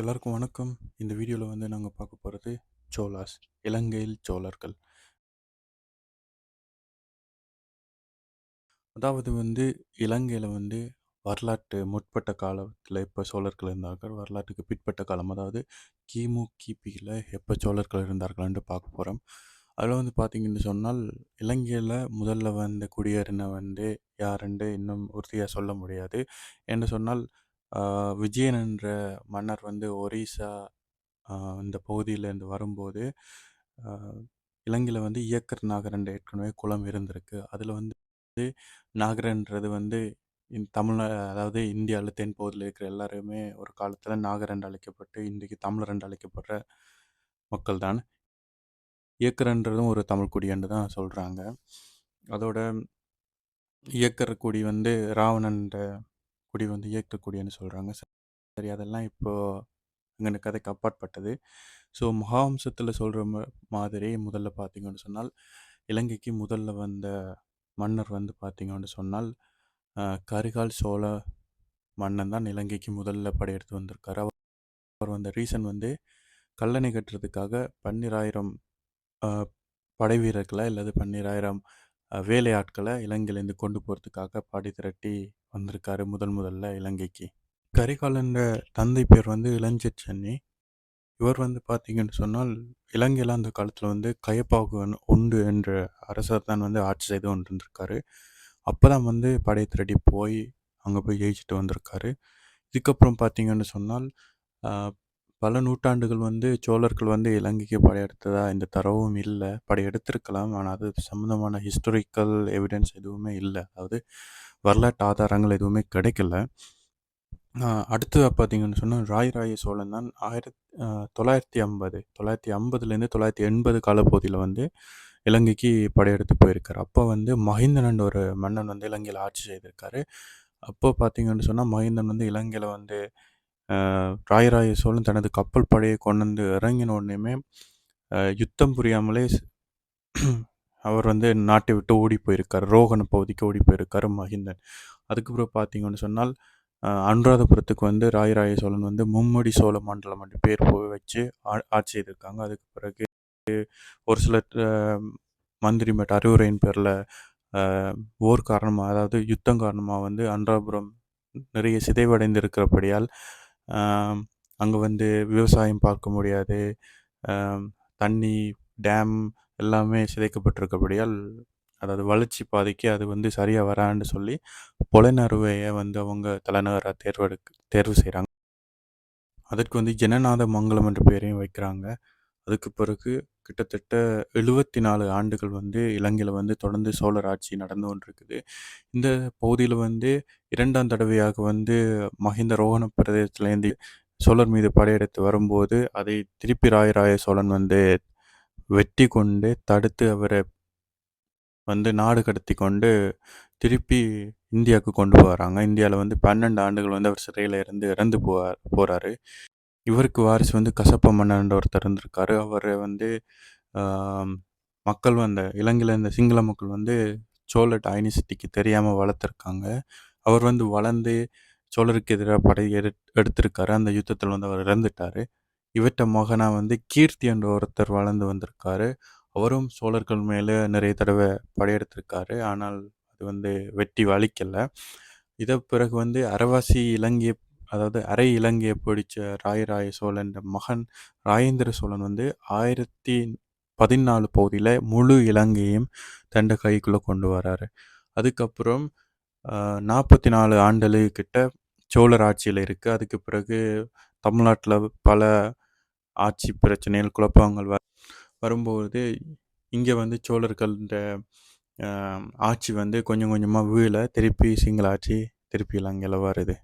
எல்லாருக்கும் வணக்கம். இந்த வீடியோவில் வந்து நாங்கள் பார்க்க போகிறது சோலாஸ் இலங்கையில் சோழர்கள். அதாவது வந்து இலங்கையில் வந்து வரலாற்று முற்பட்ட காலத்தில் எப்போ சோழர்கள் இருந்தார்கள் வரலாற்றுக்கு பிற்பட்ட காலம் அதாவது கிமு கிபியில் எப்போ சோழர்கள் இருந்தார்கள்னு பார்க்க போகிறோம் அதில் வந்து பார்த்தீங்கன்னு சொன்னால் இலங்கையில் முதல்ல வந்த குடியேறின வந்து யாருன்னு இன்னும் உறுதியாக சொல்ல முடியாது. என்று சொன்னால் விஜயன் என்ற மன்னர் வந்து ஒரிசா ஆஹ், இந்த பகுதியிலேருந்து வரும்போது இலங்கையில் வந்து இயக்கர் நாகரன் ஏற்கனவே குளம் இருந்திருக்கு. அதில் வந்து நாகரன்றது வந்து இந்த அதாவது இந்தியாவில் தென்பகுதியில் இருக்கிற எல்லாருமே ஒரு காலத்தில் நாகரண்டு அழைக்கப்பட்டு இன்றைக்கு தமிழர் என்று அழைக்கப்படுற மக்கள் தான். இயக்கரன்றதும் ஒரு தமிழ் குடியன்று தான் சொல்கிறாங்க அதோட இயக்கர் குடி வந்து ராவணன்ற குடி வந்து இயக்கக்கூடியன்னு சொல்கிறாங்க சரி அதெல்லாம் இப்போது எங்கள் கதைக்கு அப்பாற்பட்டது. ஸோ மகாவம்சத்தில் சொல்கிற மாதிரி முதல்ல பார்த்தீங்கன்னு சொன்னால் இலங்கைக்கு முதல்ல வந்த மன்னர் வந்து பார்த்தீங்கன்னு சொன்னால் கரிகால் சோழ மன்னன் தான் இலங்கைக்கு முதல்ல படையெடுத்து வந்திருக்காரு. அவர் அவர் வந்த ரீசன் வந்து கல்லணை கட்டுறதுக்காக பன்னிராயிரம் படை வீரர்களை அல்லது பன்னிராயிரம் வேலையாட்களை இலங்கையிலேருந்து கொண்டு போகிறதுக்காக படை திரட்டி வந்திருக்காரு முதல் முதல்ல இலங்கைக்கு. கரிகாலன்ற தந்தை பேர் வந்து இளஞ்செட் சென்னி. இவர் வந்து பார்த்தீங்கன்னு சொன்னால் இலங்கையில் அந்த காலத்தில் வந்து கயப்பாகுவன் உண்டு என்ற அரசர் தான் வந்து ஆட்சி செய்து கொண்டிருந்திருக்காரு. அப்போ தான் வந்து படை திரட்டி போய் அங்கே போய் ஜெயிச்சுட்டு வந்திருக்காரு. இதுக்கப்புறம் பார்த்தீங்கன்னு சொன்னால் பல நூற்றாண்டுகள் வந்து சோழர்கள் வந்து இலங்கைக்கு படையெடுத்ததா இந்த தரவும் இல்லை. படையெடுத்திருக்கலாம். ஆனால் அது சம்மந்தமான ஹிஸ்டாரிக்கல் எவிடன்ஸ் எதுவுமே இல்லை. அதாவது வரலாற்று ஆதாரங்கள் எதுவுமே கிடைக்கல. அடுத்து பார்த்தீங்கன்னு சொன்னால் ராய் ராய சோழன் தான் ஆயிரத் தொள்ளாயிரத்தி ஐம்பது தொள்ளாயிரத்தி ஐம்பதுலேருந்து தொள்ளாயிரத்தி எண்பது காலப்பகுதியில் வந்து இலங்கைக்கு படையெடுத்து போயிருக்கார். அப்போ வந்து மஹிந்தனன் ஒரு மன்னன் வந்து இலங்கையில் ஆட்சி செய்திருக்காரு. அப்போ பார்த்தீங்கன்னு சொன்னால் மஹிந்தன் வந்து இலங்கையில் வந்து ராயராய சோழன் தனது கப்பல் படையை கொண்டு வந்து இறங்கின உடனேமே யுத்தம் புரியாமலே அவர் வந்து நாட்டை விட்டு ஓடி போயிருக்கார். ரோகண பகுதிக்கு ஓடி போயிருக்காரு மஹிந்தன் அதுக்கப்புறம் பார்த்தீங்கன்னு சொன்னால் அனுராதபுரத்துக்கு வந்து ராயராய சோழன் வந்து மும்மடி சோழ மண்டலம் அப்படி பேர் போய் வச்சு ஆ- ஆட்சி செய்திருக்காங்க. அதுக்கு பிறகு ஒரு சில மந்திரி மேட் அறிவுரையின் பேரில் போர் காரணமாக அதாவது யுத்தம் காரணமாக வந்து அன்றாபுரம் நிறைய சிதைவடைந்து இருக்கிறபடியால் அங்கே வந்து விவசாயம் பார்க்க முடியாது. தண்ணி டேம் எல்லாமே சிதைக்கப்பட்டிருக்கபடியால் அதாவது வளர்ச்சி பாதைக்கு அது வந்து சரியாக வரான்னு சொல்லி புலனறுவையை வந்து அவங்க தலைநகராக தேர்வெடுக்க தேர்வு செய்கிறாங்க அதற்கு வந்து ஜனநாத மங்கலம் என்ற பெயரையும் வைக்கிறாங்க. அதுக்கு பிறகு கிட்டத்தட்ட எழுபத்தி நாலு ஆண்டுகள் வந்து இலங்கையில் வந்து தொடர்ந்து சோழர் ஆட்சி நடந்து கொண்டிருக்குது. இந்த பகுதியில் வந்து இரண்டாம் தடவையாக வந்து மஹிந்த ரோஹண பிரதேசத்துலேருந்து சோழர் மீது படையெடுத்து வரும்போது அதை திருப்பி ராயராய சோழன் வந்து வெட்டி கொண்டு தடுத்து அவரை வந்து நாடு கடத்தி கொண்டு திருப்பி இந்தியாவுக்கு கொண்டு வராங்க இந்தியாவில் வந்து பன்னெண்டு ஆண்டுகள் வந்து அவர் சிறையில் இருந்து இறந்து போவார் போகிறாரு இவருக்கு வாரிசு வந்து கசப்ப மன்னன் ஒருத்தர் இருந்திருக்காரு. அவர் வந்து மக்கள் வந்த இலங்கையில் இந்த சிங்கள மக்கள் வந்து சோழ டைனிசிட்டிக்கு தெரியாமல் வளர்த்துருக்காங்க. அவர் வந்து வளர்ந்து சோழருக்கு எதிராக படை எடு எடுத்திருக்காரு. அந்த யுத்தத்தில் வந்து அவர் இறந்துட்டார். இவற்ற மகனாக வந்து கீர்த்தி என்ற ஒருத்தர் வளர்ந்து வந்திருக்காரு. அவரும் சோழர்கள் மேலே நிறைய தடவை படையெடுத்திருக்காரு. ஆனால் அது வந்து வெட்டி வலிக்கலை. இதை பிறகு வந்து அரவாசி இலங்கையை அதாவது அரை இலங்கையை பிடிச்ச ராயராய சோழன் மகன் ராஜேந்திர சோழன் வந்து ஆயிரத்தி பதினாலு பகுதியில் முழு இலங்கையும் தண்ட கைக்குள்ளே கொண்டு வராரு. அதுக்கப்புறம் நாற்பத்தி நாலு ஆண்டுகள் கிட்ட சோழர் ஆட்சியில் இருக்குது அதுக்கு பிறகு தமிழ்நாட்டில் பல ஆட்சி பிரச்சனைகள் குழப்பங்கள் வ வரும்போது இங்கே வந்து சோழர்கள் ஆட்சி வந்து கொஞ்சம் கொஞ்சமாக வீழ திருப்பி சிங்கள ஆட்சி திருப்பி இலங்கையில் வருது.